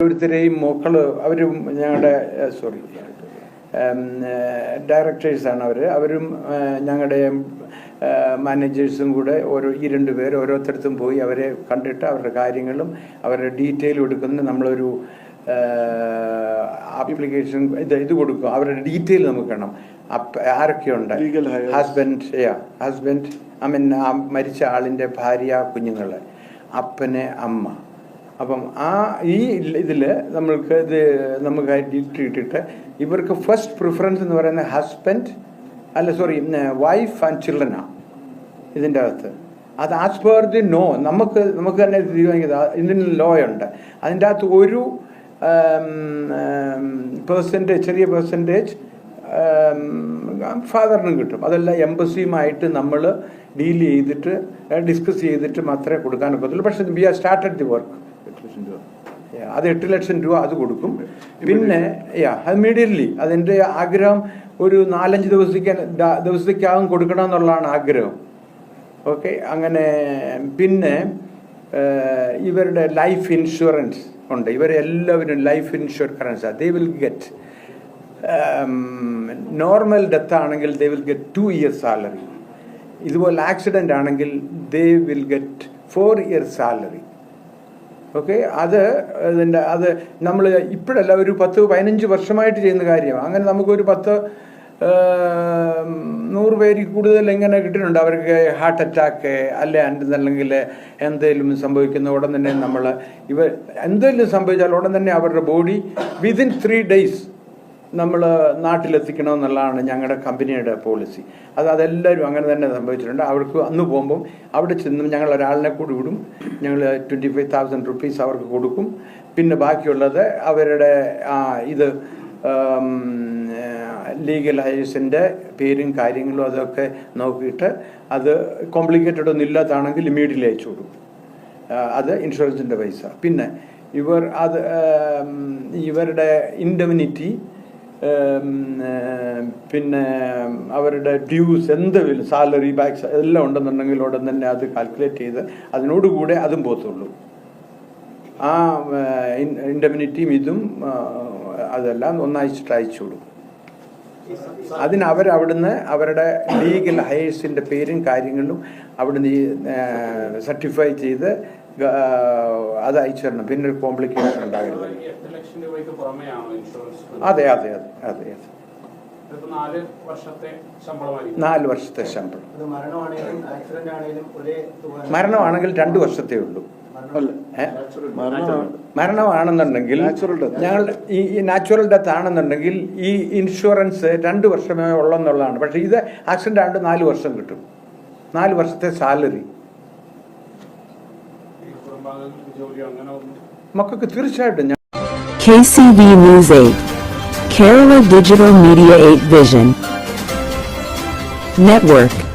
ഓരോരുത്തരെയും മക്കൾ അവരും ഞങ്ങളുടെ സോറി ഡയറക്ടേഴ്സാണ് അവർ അവരും. ഞങ്ങളുടെ മാനേജേഴ്സും കൂടെ ഓരോ ഈ രണ്ട് പേർ ഓരോരുത്തരത്തും പോയി അവരെ കണ്ടിട്ട് അവരുടെ കാര്യങ്ങളും അവരുടെ ഡീറ്റെയിൽ എടുക്കുന്ന നമ്മളൊരു ആപ്ലിക്കേഷൻ ഇത് ഇത് കൊടുക്കും. അവരുടെ ഡീറ്റെയിൽ നമുക്ക് വേണം. ആരൊക്കെയുണ്ട്. ഹസ്ബൻഡ് ഹസ്ബൻഡ് ഐ മീൻ മരിച്ച ആളിന്റെ ഭാര്യ കുഞ്ഞുങ്ങൾ അപ്പന് അമ്മ. അപ്പം ആ ഈ ഇതിൽ നമ്മൾക്ക് ഇത് നമുക്ക് ഇട്ടിട്ട് ഇവർക്ക് ഫസ്റ്റ് പ്രിഫറൻസ് എന്ന് പറയുന്നത് ഹസ്ബൻഡ് അല്ല സോറി വൈഫ് ആൻഡ് ചിൽഡ്രനാണ് ഇതിന്റെ അകത്ത്. അത് ആസ് പെർ ദി നോ നമുക്ക് നമുക്ക് തന്നെ തീരുമാനിക്കുന്നത് ഇതിന് ലോ ഉണ്ട്. അതിന്റെ അകത്ത് ഒരു പേഴ്സന്റേജ് ചെറിയ പേഴ്സന്റേജ് ഫാദറിനും കിട്ടും. അതെല്ലാം എംബസിയുമായിട്ട് നമ്മൾ ഡീൽ ചെയ്തിട്ട് ഡിസ്കസ് ചെയ്തിട്ട് മാത്രമേ കൊടുക്കാൻ ഒക്കത്തുള്ളൂ പക്ഷേ we are started the work അത് എട്ട് ലക്ഷം രൂപ അത് കൊടുക്കും. പിന്നെ യാ അത് ഇമ്മീഡിയറ്റ്ലി അതെന്റെ ആഗ്രഹം ഒരു നാലഞ്ച് ദിവസത്തേക്ക് ദിവസത്തേക്കാകും കൊടുക്കണം എന്നുള്ളതാണ് ആഗ്രഹം. ഓക്കെ അങ്ങനെ പിന്നെ ഇവരുടെ ലൈഫ് ഇൻഷുറൻസ് ഉണ്ട്. ഇവരെല്ലാവരും life insurance they will get normal death ആണെങ്കിൽ they will get two year salary ഇതുപോലെ ആക്സിഡന്റ് ആണെങ്കിൽ they will get four year salary okay? അത് ഇതിന്റെ അത് നമ്മൾ ഇപ്പോഴല്ല ഒരു പത്ത് പതിനഞ്ച് വർഷമായിട്ട് ചെയ്യുന്ന കാര്യമാണ്. അങ്ങനെ നമുക്കൊരു പത്ത് നൂറ് പേര് കൂടുതൽ ഇങ്ങനെ കിട്ടിയിട്ടുണ്ട് അവർക്ക് ഹാർട്ട് അറ്റാക്ക് അല്ലെ അല്ലെങ്കിൽ എന്തെങ്കിലും സംഭവിക്കുന്ന ഉടൻ തന്നെ നമ്മൾ ഇവ എന്തെങ്കിലും സംഭവിച്ചാൽ ഉടൻ തന്നെ അവരുടെ ബോഡി വിതിൻ ത്രീ ഡേയ്സ് നമ്മൾ നാട്ടിലെത്തിക്കണമെന്നുള്ളതാണ് ഞങ്ങളുടെ കമ്പനിയുടെ പോളിസി. അത് അതെല്ലാവരും അങ്ങനെ തന്നെ സംഭവിച്ചിട്ടുണ്ട്. അവർക്ക് അന്ന് പോകുമ്പം അവിടെ ചെന്നും ഞങ്ങൾ ഒരാളിനെ കൂടി വിടും. ഞങ്ങൾ ട്വന്റി ഫൈവ് തൗസൻഡ് റുപ്പീസ് അവർക്ക് കൊടുക്കും. പിന്നെ ബാക്കിയുള്ളത് അവരുടെ ആ, ഇത് ലീഗലൈസിന്റെ പേരും കാര്യങ്ങളും അതൊക്കെ നോക്കിയിട്ട് അത് കോംപ്ലിക്കേറ്റഡ് ഒന്നും ഇല്ലാത്താണെങ്കിൽ ഇമ്മീഡിയറ്റ്ലി അയച്ചു കൊടുക്കും. അത് ഇൻഷുറൻസിന്റെ പൈസ. പിന്നെ ഇവർ അത് ഇവരുടെ ഇൻഡമിനിറ്റി പിന്നെ അവരുടെ ഡ്യൂസ് എന്തെങ്കിലും സാലറി ബാക്സ് എല്ലാം ഉണ്ടെന്നുണ്ടെങ്കിൽ ഉടൻ തന്നെ അത് കാൽക്കുലേറ്റ് ചെയ്ത് അതിനോടുകൂടെ അതും പോത്തുള്ളൂ ആ ഇൻഡമിനിറ്റിയും ഇതും അതെല്ലാം ഒന്നായിട്ട് അയച്ചു കൊടുക്കും അതിന് അവരവിടുന്ന് അവരുടെ ലീഗൽ ഹയേഴ്സിന്റെ പേരും കാര്യങ്ങളും അവിടുന്ന് സർട്ടിഫൈ ചെയ്ത് അത് അയച്ചു തരണം പിന്നെ ഒരു കോംപ്ലിക്കേഷൻ ഉണ്ടാകരുത്. അതെ അതെ അതെ അതെ അതെ. നാല് വർഷത്തെ ശമ്പളമായിരിക്കും. നാല് വർഷത്തെ ശമ്പളം. മരണമാണെങ്കിൽ രണ്ട് വർഷത്തെ ഉള്ളൂ. മരണമാണെന്നുണ്ടെങ്കിൽ ഞങ്ങൾ ഈ നാച്ചുറൽ ഡെത്ത് ആണെന്നുണ്ടെങ്കിൽ ഈ ഇൻഷുറൻസ് രണ്ട് വർഷമേ ഉള്ളെന്നുള്ളതാണ്. പക്ഷേ ഇത് ആക്സിഡന്റ് ആണ്ട് നാല് വർഷം കിട്ടും. നാല് വർഷത്തെ സാലറി ഈ കുടുംബാംഗങ്ങൾക്ക് ജോലിയോ അങ്ങനെ ഒന്നും മക്കൾക്ക് തീർച്ചയായിട്ടും KCV News 8. Kerala Digital Media 8 Vision. Network.